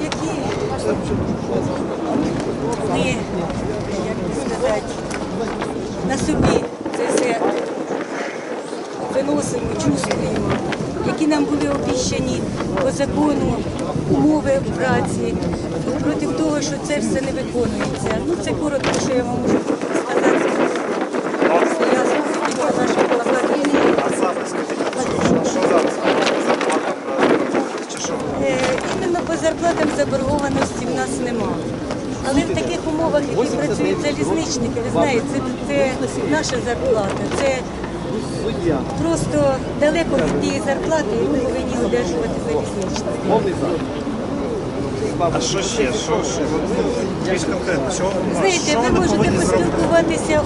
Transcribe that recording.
Які? на собі це все виносимо, чувствуємо, які нам були обіщані по закону, умови праці, проти того, що це все не виконується. Ну це коротко, що я вам можу сказати. Іменно по зарплатам заборгованості в нас немає. Але в таких умовах, які працюють залізничники, ви знаєте, це, це наша зарплата. Це просто далеко від тієї зарплати, яку повинні одержувати залізничники. А що ще? Що, ще? Більш конкретно, чого Знаєте, ви можете поспілкуватися